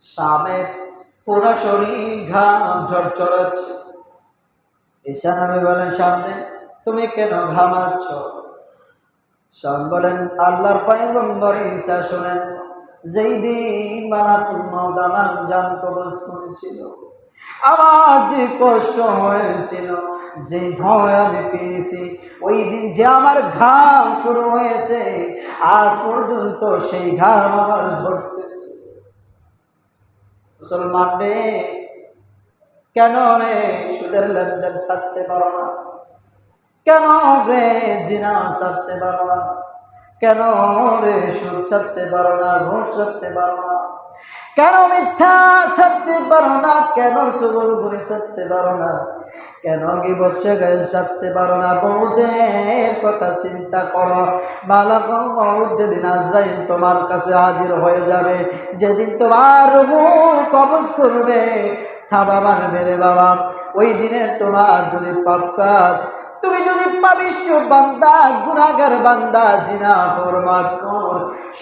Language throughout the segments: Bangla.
সামে পুরো শরীর, ঘাম ঝরঝরাচ্ছে ঈশা নবী বলেন, সামনে তুমি কেন ঘামাচ্ছ? শাম বলেন, আল্লাহর পয়গম্বর ঈসা শোনেন, যেই দিন আমার জান কবজ করেছিল, আমার যে কষ্ট হয়েছিল, যে ভয় আমি পেয়েছি, ওই দিন যে আমার ঘাম শুরু হয়েছে, আজ পর্যন্ত সেই ঘাম আমার ঝরতেছে মুসলমান রে কেন রে সুদের লেনদেন ছাড়তে পারো না? কেন রে জিনা ছাড়তে পারো না? কেন রে সুদ ছাড়তে পারো না, ঘুষ ছাড়তে পারো না? কেন মিথ্যা ছাড়তে পারো না? কেন সুবল ঘুরে ছাড়তে পারো না? কেন কি বসে গায়ে ছাড়তে পারো না? বহুদের কথা চিন্তা করো। মৌত যেদিন আজরাইল তোমার কাছে হাজির হয়ে যাবে, যেদিন তোমার কবজ করবে, থাবা মারবে রে বাবা। ওই দিনে তোমার যদি পাপ কাজ, তুমি যদি পাবিষ্ট বান্দা গুনাগার বান্দা জিনা ফরমাত কর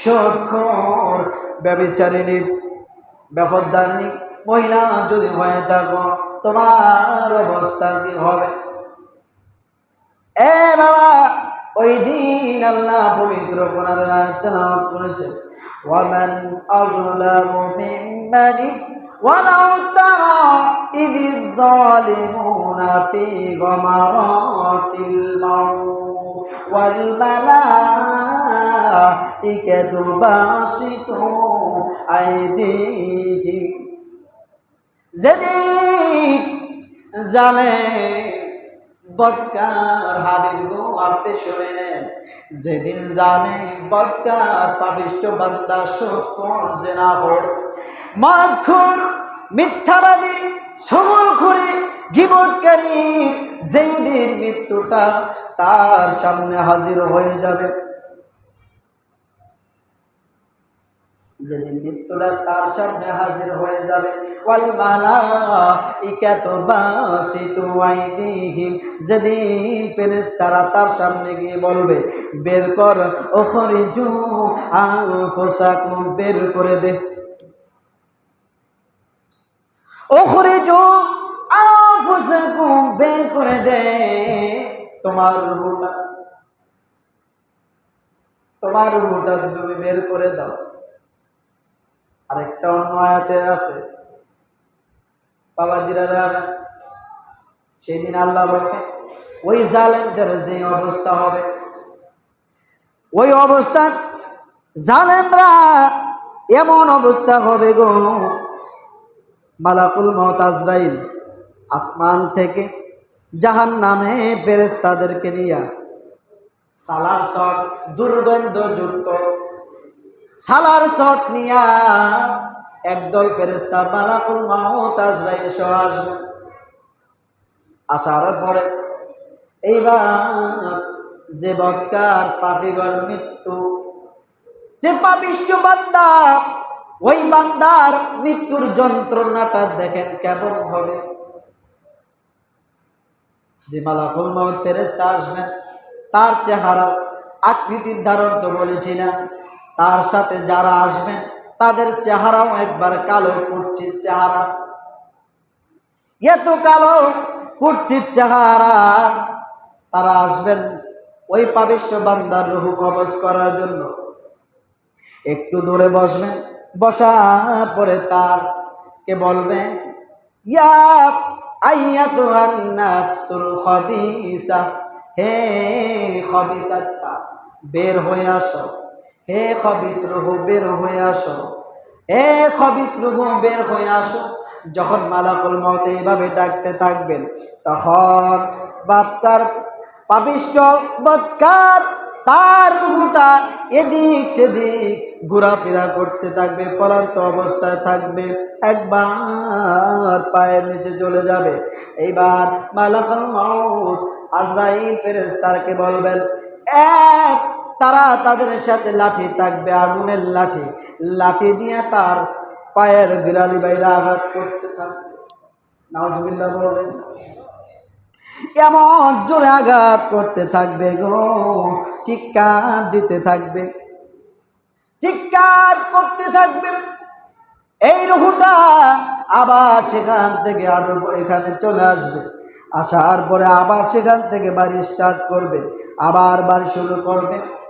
সৎকর ব্যবিচারিণী ব্যাপদারিণী মহিলা যদি হয়ে থাকো তোমার অবস্থা কি হবে এ বাবা ওই দিন আল্লাহ পবিত্র কোরআন তেলাওয়াত করেছে ওয়ামান আযলামু মিম্মান ولو ترى إذ الظالمون في غمرات الموت والملائكة باسطوا আইদিহিম যেদিন জানে বদকার হাবিব গো আপনি শুনে নেন যেদিন জানে বদকার পাবিষ্ট বান্দা শোকর জেনা হর মাখুর মিথ্যাবাদী সবল খুঁড়ে গিবৎকারী যেইদিন মৃত্যুটা তার সামনে হাজির হয়ে যাবে। যেদিন মৃত্যুটা তার সামনে হাজির হয়ে যাবে। ওয়াল মালাইকাতু বাসিতু আইদিহিম, যেদিন তার সামনে গিয়ে বলবে, বের কর ওখরিজু আনফুসাকুম, বের করে দে। ওখরিজু আনফুসাকুম, বের করে দে। তোমার রূহটা তোমার রূহটা তুমি বের করে দাও। আরেকটা অন্য আয়াতে আছে, বাবাজিরা সেই দিন আল্লাহ বলবে ওই জালেমদের যে অবস্থা হবে, ওই অবস্থা, জালেমরা এমন অবস্থা হবে গো, মালাকুল মত আজরাইল, আসমান থেকে জাহান নামে ফেরেস তাদেরকে নিয়া সালার সব দুর্গন্ধযুক্ত সালার শট নিয়া একদল ফেরেস্তা মালাকুল মাহমুদ আজরাইল সহ আসবে। আসার পরে এইবার যে বৎকার পাপিগর মৃত্যু, যে পাপিষ্ট বান্দা, ওই বান্দার মৃত্যুর যন্ত্রণাটা দেখেন কেমন হবে। যে মালাকুল মাহমুদ ফেরেস্তা আসবেন, তার চেহারা আকৃতির ধারণ তো বলেছি না। তার সাথে যারা আসবেন, তাদের চেহারাও একবার কালো কুটচির চেহারা। এত কালো কুটচির চেহারা। তারা আসবেন ওই পাবিষ্ট বান্দার রুহু কবজ করার জন্য। একটু দূরে বসবেন, বসার পরে তার কে বলবেন, ইয়া খবিসা, হে খবিসাতা বের হয়ে আসো। হে খবিস বের হয়ে আসো। হে খবিস বের হয়ে আসো। যখন মালাকুল মত এইভাবে ডাকতে থাকবেন, তখন বাপকার পাপিষ্ট বৎকার তার রুহুটা এদিক সেদিক ঘোরাফেরা করতে থাকবে, পলান্ত অবস্থায় থাকবে, একবার পায়ের নিচে চলে যাবে। এইবার মালাকুল মত আজরাইল ফেরেস্তারকে বলবেন, এক তারা তাদের সাথে লাঠি থাকবে, আগুনের লাঠি। লাঠি দিয়ে তার পায়ের বিড়ালি বাইরে আঘাত করতে থাকবে। নাউজবিল্লা বলবেন এমন জোরে আঘাত করতে থাকবে গো, চিৎকার দিতে থাকবে। চিৎকার করতে থাকবে। এই রুহুটা আবার সেখান থেকে আরও এখানে চলে আসবে। আসার পরে আবার সেখান থেকে বাড়ি স্টার্ট করবে, আবার বাড়ি শুরু করবে।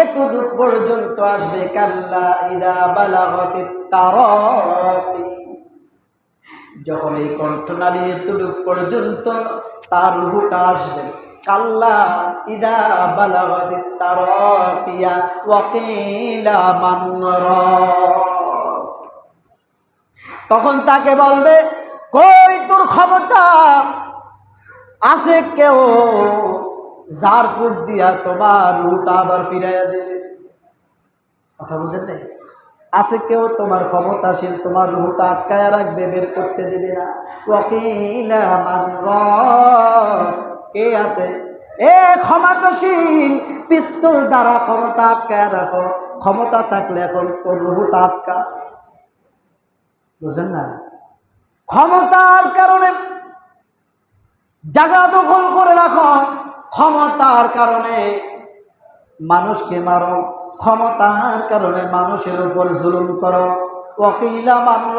এতটুক পর্যন্ত আসবে কাল্লা ইদা বালাগতিত তারাকি যখন এই কণ্ঠনালী এতটুক পর্যন্ত তার রুহুটা আসবে, কাল্লা ইদা বালাগতি ওয়াকিলা মান্নর তখন তাকে বলবে, কই তোর ক্ষমতা? আছে কেউ যার ফুট দিয়া তোমার রুটা আবার ফিরাইয়া দেবে কথা বুঝেন নাই? আছে কেউ তোমার ক্ষমতাশীল, তোমার রুহটা আটকায় রাখবে, বের করতে দেবে না। রাব। কে আছে? এ ক্ষমতাশীল, পিস্তল দ্বারা ক্ষমতা আটকায় রাখো। ক্ষমতা থাকলে এখন তোর রুহটা আটকা। বুঝেন না ক্ষমতার কারণে জায়গা দখল করে রাখো। ক্ষমতার কারণে মানুষকে মারো, ক্ষমতার কারণে মানুষের উপর জুলুম করো। ওকিলা মানল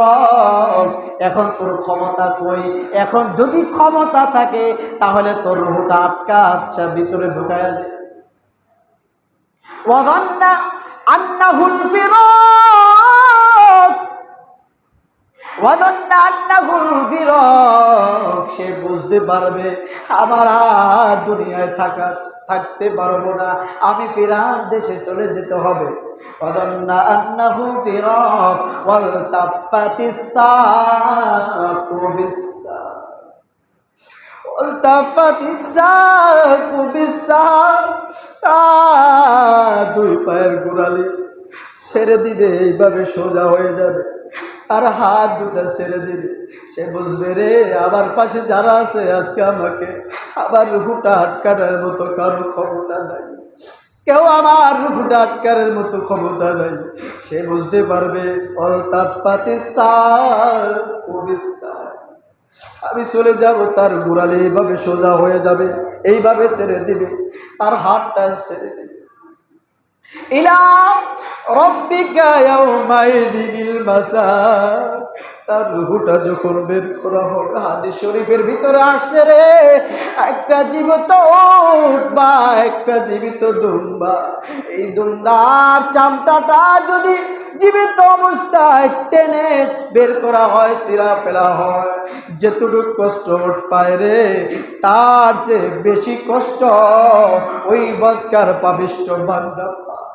এখন তোর ক্ষমতা কই? এখন যদি ক্ষমতা থাকে, তাহলে তোর রুহটা আটকা আচ্ছা ভিতরে ঢুকায় দে। ওয়াদান্না আন্নাহুল ফিরাক সে বুঝতে পারবে, আমার আর দুনিয়ায় থাকা, থাকতে পারব না। আমি ফিরান দেশে চলে যেতে হবে। দুই পায়ের গোড়ালি ছেড়ে দিবে, এইভাবে সোজা হয়ে যাবে। আর হাত দুটা ছেড়ে দিবে। সে বুঝবে রে আবার পাশে যারা আছে আজকে আমাকে আবার রুহুটা আটকানোর মতো কারও ক্ষমতা নাই। কেউ আমার রুহুটা আটকানোর মতো ক্ষমতা নাই। সে বুঝতে পারবে অলতাপাতি আমি চলে যাব, তার গোড়ালে এইভাবে সোজা হয়ে যাবে, এইভাবে ছেড়ে দিবে, তার হাতটা ছেড়ে দিবে। إلى ربك يومئذ المسار তার রুহুটা যখন বের করা হবে হাদিস শরীফের ভিতরে আসছে রে, একটা জীবিত বা একটা জীবিত দুম্বা এই দুম্বার চামটাটা যদি জীবিত অবস্থায় টেনে বের করা হয় সিরা ফেলা হয় যেটুকু কষ্ট পায় রে, তার চেয়ে বেশি কষ্ট ওই বৎকার পাবিষ্ট পায়।